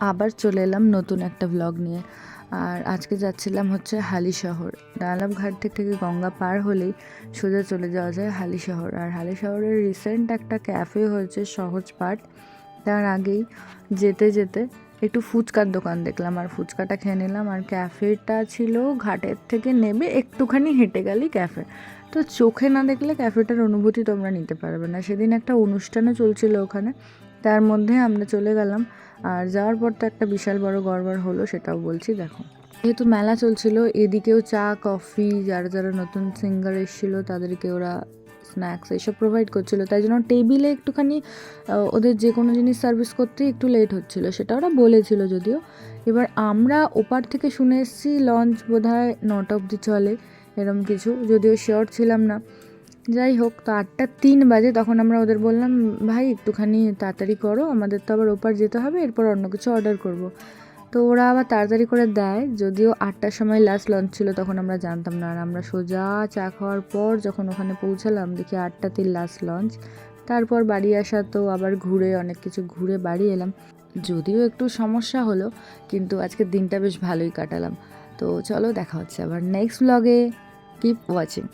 আবার চলে এলাম নতুন একটা ব্লগ নিয়ে। আর আজকে যাচ্ছিলাম হচ্ছে হালি শহর। ডানালাভ ঘাট থেকে গঙ্গা পার হলেই সোজা চলে যাওয়া যায় হালি শহর। আর হালি শহরের রিসেন্ট একটা ক্যাফে হয়েছে সহজ পাঠ। তার আগেই যেতে যেতে একটু ফুচকার দোকান দেখলাম। আর ফুচকাটা খেয়ে নিলাম। আর ক্যাফেটা ছিল ঘাটের থেকে নেমে একটুখানি হেঁটে গেলেই ক্যাফে তো চোখে না দেখলে ক্যাফেটার অনুভূতি তোমরা নিতে পারবে না। সেদিন একটা অনুষ্ঠানও চলছিল ওখানে। তার মধ্যে আমরা চলে গেলাম আর যাওয়ার পর তো একটা বিশাল বড় গড়বড় হলো, সেটাও বলছি, দেখো। যেহেতু মেলা চলছিল, এদিকেও চা, কফি, যারা যারা নতুন সিঙ্গার এসেছিল, তাদেরকে ওরা স্ন্যাক্স এইসব প্রোভাইড করছিল। তাই জন্য টেবিলে একটুখানি ওদের যে কোনো জিনিস সার্ভিস করতে একটু লেট হচ্ছিল, সেটা ওরা বলেছিল যদিও। এবার আমরা ওপার থেকে শুনে এসেছি লঞ্চ বোধ বোধহয় নটা অবধি চলে, এরম কিছু, যদিও শিওর ছিলাম না। যাই হোক তো আটটা তিন বাজে, তখন আমরা ওদের বললাম, ভাই, একটুখানি তাড়াতাড়ি করো, আমাদের তো আবার ওপার যেতে হবে, এরপর অন্য কিছু অর্ডার করব। তো ওরা আবার তাড়াতাড়ি করে দেয়, যদিও আটটার সময় লাস্ট লঞ্চ ছিল, তখন আমরা জানতাম না। আর আমরা সোজা চা খাওয়ার পর যখন ওখানে পৌঁছালাম, দেখি আটটাতেই লাস্ট লঞ্চ তারপর বাড়ি আসা তো আবার ঘুরে, অনেক কিছু ঘুরে বাড়ি এলাম। যদিও একটু সমস্যা হলো, কিন্তু আজকের দিনটা বেশ ভালোই কাটালাম। তো চলো, দেখা হচ্ছে আবার নেক্সট ব্লগে কিপ ওয়াচিং